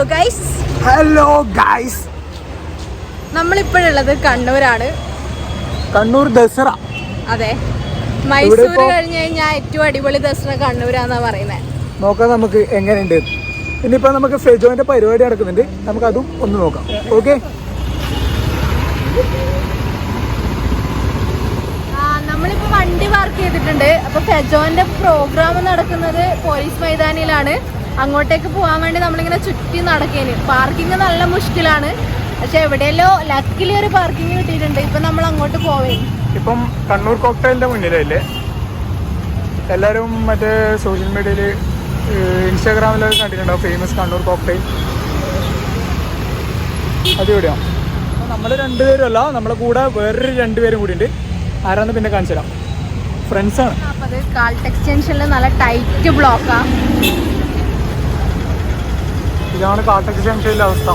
Hello guys hello guys നമ്മളിപ്പോഴുള്ളത് കണ്ണൂരാണ്. കണ്ണൂർ ദസറ. അതെ. മൈസൂർ കഴിഞ്ഞ് കഴിഞ്ഞാൽ ഏറ്റവും അടിപൊളി ദസറ കണ്ണൂരാന്നാ പറയുന്നത് നോക്കാം നമുക്ക് എങ്ങനെയുണ്ട്. ഇനിയിപ്പോ നമുക്ക് ഫെജോന്റെ പരിപാടി നടക്കുന്നുണ്ട്. നമുക്ക് അതും ഒന്ന് നോക്കാം. ഓക്കെ നമ്മളിപ്പോ വണ്ടി പാർക്ക് ചെയ്തിട്ടുണ്ട്. അപ്പൊ ഫെജോന്റെ പ്രോഗ്രാം നടക്കുന്നത് പോലീസ് മൈതാനിയിലാണ്. അങ്ങോട്ടേക്ക് പോകാൻ വേണ്ടി നമ്മളിങ്ങനെ ചുറ്റി നടക്കേന്. പാർക്കിംഗ് നല്ല മുഷ്കിലാണ്. പക്ഷെ എവിടെയല്ലോ ലക്കിലി ഒരു പാർക്കിംഗ് കിട്ടിയിട്ടുണ്ട്. ഇപ്പൊ നമ്മൾ അങ്ങോട്ട് പോവേ. ഇപ്പം കണ്ണൂർ കോക്ടൈലിന്റെ മുന്നിലല്ലേ? എല്ലാവരും മറ്റേ സോഷ്യൽ മീഡിയയിൽ ഇൻസ്റ്റാഗ്രാമിലൊക്കെ കണ്ടിട്ടുണ്ടോ? ഫേമസ് കണ്ണൂർ കോക്ടൈൽ അതിവിടെയാണ് നമ്മൾ രണ്ടുപേരും അല്ല നമ്മളെ കൂടെ വേറൊരു രണ്ടുപേരും കൂടി ഉണ്ട് ആരാന്ന് പിന്നെ കാണിച്ചു തരാം ആണ്. അപ്പൊ അത് കാൽ ടെക്സ്റ്റൻഷനിൽ നല്ല ടൈറ്റ് ബ്ലോക്കാ ഇതാണ് കാട്ടക്ക് ജംഗ്ഷനിലെ അവസ്ഥ.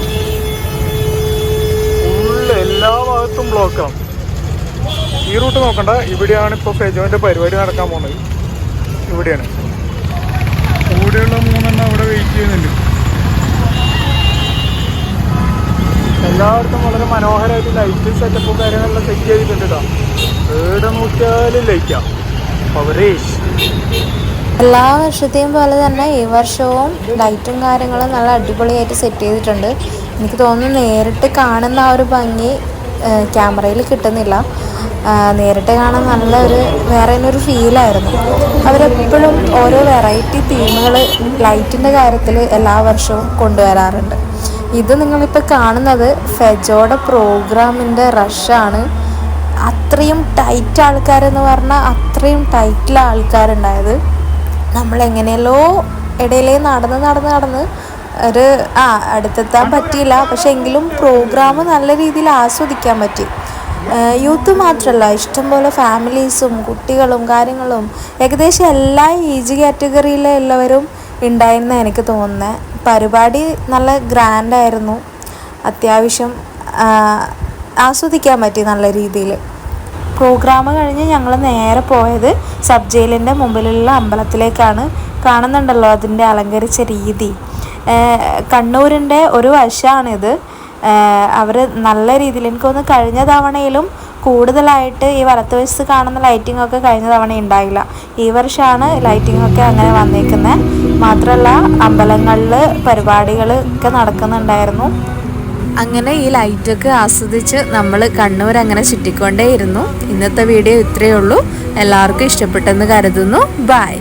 ഫുള്ള് എല്ലാ ഭാഗത്തും ബ്ലോക്കാണ് ഈ റൂട്ട് നോക്കണ്ട ഇവിടെയാണ് ഇപ്പോൾ ഫെജോന്റെ പരിപാടി നടക്കാൻ പോകുന്നത് ഇവിടെയാണ്. കൂടെയുള്ള മൂന്നെണ്ണം അവിടെ വെയിറ്റ് ചെയ്യുന്നുണ്ട്. എല്ലായിടത്തും വളരെ മനോഹരമായിട്ട് ലൈറ്റ് സെറ്റപ്പും കാര്യങ്ങളെല്ലാം സെറ്റ് ചെയ്തിട്ടുണ്ട് കേട്ടോ എവിടെ നോക്കിയാലും ലൈറ്റാണ് പവറേഷ് എല്ലാ വർഷത്തെയും പോലെ തന്നെ ഈ വർഷവും ലൈറ്റും കാര്യങ്ങളും നല്ല അടിപൊളിയായിട്ട് സെറ്റ് ചെയ്തിട്ടുണ്ട്. എനിക്ക് തോന്നുന്നു നേരിട്ട് കാണുന്ന ആ ഒരു ഭംഗി ക്യാമറയിൽ കിട്ടുന്നില്ല. നേരിട്ട് കാണാൻ നല്ലൊരു വേറെ തന്നെ ഒരു ഫീലായിരുന്നു അവരെപ്പോഴും ഓരോ വെറൈറ്റി തീമുകൾ ലൈറ്റിന്റെ കാര്യത്തിൽ എല്ലാ വർഷവും കൊണ്ടുവരാറുണ്ട്. ഇത് നിങ്ങളിപ്പോൾ കാണുന്നത് ഫെജോയുടെ പ്രോഗ്രാമിന്റെ റഷാണ് അത്രയും ടൈറ്റ് ആൾക്കാരെന്ന് പറഞ്ഞാൽ അത്രയും ടൈറ്റിലാണ് ആൾക്കാരുണ്ടായത്. നമ്മൾ എങ്ങനെയല്ലോ ഇടയിലേ നടന്ന് നടന്ന് നടന്ന് ഒരു ആ അടുത്തെത്താൻ പറ്റിയില്ല. പക്ഷെ എങ്കിലും പ്രോഗ്രാം നല്ല രീതിയിൽ ആസ്വദിക്കാൻ പറ്റി. യൂത്ത് മാത്രമല്ല ഇഷ്ടംപോലെ ഫാമിലീസും കുട്ടികളും കാര്യങ്ങളും ഏകദേശം എല്ലാ ഏജ് കാറ്റഗറിയിലെ എല്ലാവരും ഉണ്ടായിരുന്ന എനിക്ക് തോന്നുന്നത് പരിപാടി നല്ല ഗ്രാൻഡായിരുന്നു അത്യാവശ്യം ആസ്വദിക്കാൻ പറ്റി നല്ല രീതിയിൽ. പ്രോഗ്രാം കഴിഞ്ഞ് ഞങ്ങൾ നേരെ പോയത് സബ് ജയിലിന്റെ മുമ്പിലുള്ള അമ്പലത്തിലേക്കാണ്. കാണുന്നുണ്ടല്ലോ അതിന്റെ അലങ്കരിച്ച രീതി. കണ്ണൂരിന്റെ ഒരു വശമാണിത് അവർ നല്ല രീതിയിൽ എനിക്ക് തോന്നുന്നു കഴിഞ്ഞ തവണയിലും കൂടുതലായിട്ട് ഈ വലത്തുവശത്ത് കാണുന്ന ലൈറ്റിംഗ് ഒക്കെ കഴിഞ്ഞ തവണ ഉണ്ടായില്ല. ഈ വർഷമാണ് ലൈറ്റിംഗ് ഒക്കെ അങ്ങനെ വന്നേക്കുന്നത് മാത്രമല്ല അമ്പലങ്ങളിൽ പരിപാടികൾ ഒക്കെ നടക്കുന്നുണ്ടായിരുന്നു. അങ്ങനെ ഈ ലൈറ്റൊക്കെ ആസ്വദിച്ച് നമ്മൾ കണ്ണൂർ അങ്ങനെ ചുറ്റിക്കൊണ്ടേയിരുന്നു. ഇന്നത്തെ വീഡിയോ ഇത്രയേ ഉള്ളൂ. എല്ലാവർക്കും ഇഷ്ടപ്പെട്ടെന്ന് കരുതുന്നു. ബൈ